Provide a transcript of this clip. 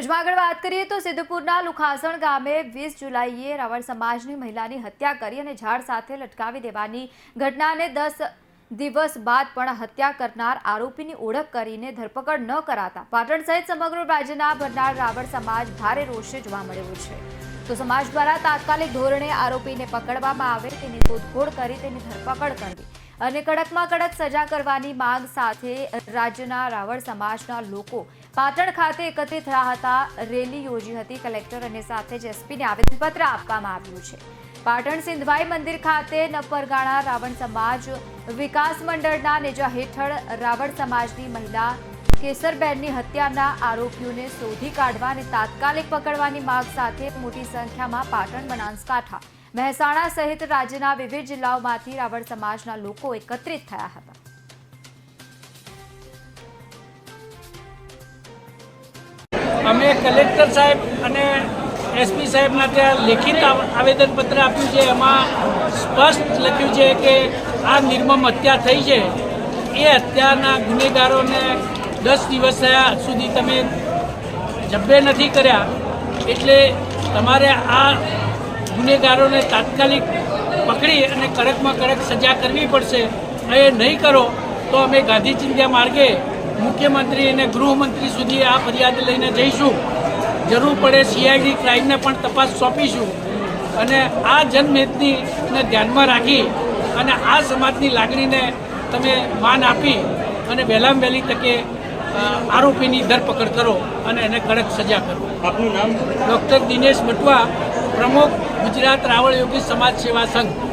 ભુજમાં આગળ વાત કરીએ તો સિદ્ધપુરના લુખાસણ ગામે વીસ જુલાઈએ રાવણ સમાજની મહિલાની હત્યા કરી અને ઝાડ સાથે લટકાવી દેવાની ઘટનાને દસ દિવસ બાદ પણ હત્યા કરનાર આરોપીની ઓળખ કરીને ધરપકડ ન કરાતા. પાટણ સહિત સમગ્ર રાજ્યના ભરનાર રાવણ સમાજ ભારે રોષે જોવા મળ્યો છે. તો સમાજ દ્વારા તાત્કાલિક ધોરણે આરોપીને પકડવામાં આવે, તેની શોધખોળ કરી તેની ધરપકડ કરવી. અને કડકમાં કડક સજા કરવાની માંગ સાથે રાજ્યના રાવણ સમાજના લોકો પાટણ ખાતે એકત્રિત થયા હતા. રેલી યોજી હતી. કલેક્ટર અને સાથે જ એસપીને આવેદનપત્ર આપવામાં આવ્યું છે. પાટણ સિંધવાઈ મંદિર ખાતે નપરગાણા રાવણ સમાજ વિકાસ મંડળના નેજા હેઠળ રાવણ સમાજની મહિલા કેસરબેનની હત્યાના આરોપીઓને શોધી કાઢવા અને તાત્કાલિક પકડવાની માંગ સાથે મોટી સંખ્યામાં પાટણ બનાસકાંઠા મહેસાણા સહિત રાજ્યના વિવિધ જિલ્લાઓમાંથી રાવણ સમાજના લોકો એકત્રિત થયા હતા. અમે કલેક્ટર સાહેબ અને એસપી સાહેબના ત્યાં લેખિત આવ- આવેદનપત્ર આપ્યું છે. એમાં સ્પષ્ટ લખ્યું છે કે આ નિર્મમ હત્યા થઈ છે. એ હત્યાના ગુનેગારોને દસ દિવસ થયા સુધી તમે જબ્બે નથી કર્યા. એટલે તમારે આ ગુનેગારોને તાત્કાલિક પકડી અને કડકમાં કડક સજા કરવી પડશે. એ નહીં કરો તો અમે ગાંધી ચિંધ્યા માર્ગે મુખ્યમંત્રી અને ગૃહમંત્રી સુધી આ ફરિયાદ લઈને જઈશું. જરૂર પડે સીઆઈડી ક્રાઇમને પણ તપાસ સોંપીશું. અને આ જનમેદનીને ધ્યાનમાં રાખી અને આ સમાજની લાગણીને તમે માન આપી અને વહેલામાં વહેલી તકે આરોપીની ધરપકડ કરો અને એને કડક સજા કરો. આપનું નામ? ડૉક્ટર દિનેશ બટવા પ્રમુખ ગુજરાત રાવળ યોગી સમાજ સેવા સંઘ.